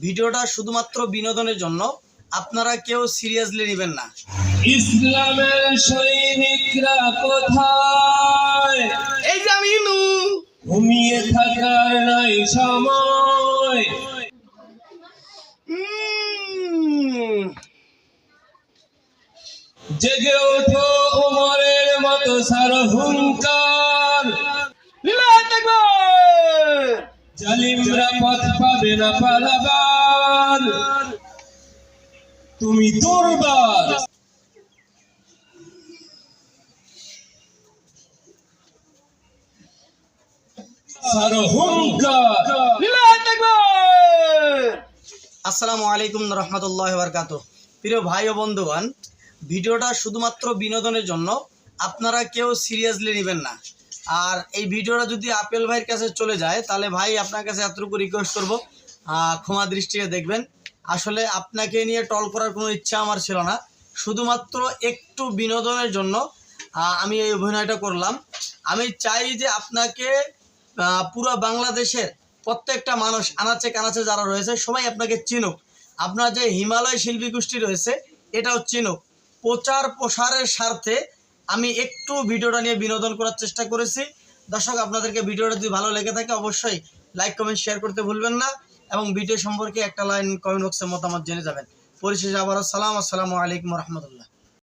ভিডিওটা শুধুমাত্র বিনোদনের জন্য। আপনারা কেউ সিরিয়াসলি নেবেন না। ইসলামের সৈনিকরা কোথায়? এই যে আমি নু ঘুমিয়ে থাকার নাই সময়। জেগে ওঠো উমরের মতো সার হুঙ্কার! জালিমরা পথ পাবে না পালাবার। তুমি দুর্বার! আসসালামু আলাইকুম রহমতুল্লাহ বরকাত প্রিয় ভাই ও বন্ধুগণ ভিডিওটা শুধুমাত্র বিনোদনের জন্য আপনারা কেউ সিরিয়াসলি নেবেন না। আর এই ভিডিওটা যদি আপেল ভাইয়ের কাছে চলে যায়, তাহলে ভাই আপনার কাছে এতটুকু রিকোয়েস্ট করব। ক্ষমা দৃষ্টিতে দেখবেন। আসলে আপনাকে নিয়ে টল করার কোনো ইচ্ছা আমার ছিল না। শুধুমাত্র একটু বিনোদনের জন্য আমি এই অভিনয়টা করলাম। আমি চাই যে আপনাকে পুরো বাংলাদেশের প্রত্যেকটা মানুষ, আনাচে কানাচে যারা রয়েছে, সবাই আপনাকে চিনুক। আপনার যে হিমালয় শিল্পী গোষ্ঠী রয়েছে, এটাও চিনুক। প্রচার প্রসারের স্বার্থে আমি একটু ভিডিওটা নিয়ে বিনোদন করার চেষ্টা করেছি। দর্শক, আপনাদেরকে ভিডিওটা যদি ভালো লেগে থাকে, অবশ্যই লাইক কমেন্ট শেয়ার করতে ভুলবেন না এবং ভিডিও সম্পর্কে একটা লাইন কমেন্ট বক্সে মতামত জেনে যাবেন। পরিশেষে আবার সালাম আসসালামু আলাইকুম রহমতুল্লাহ।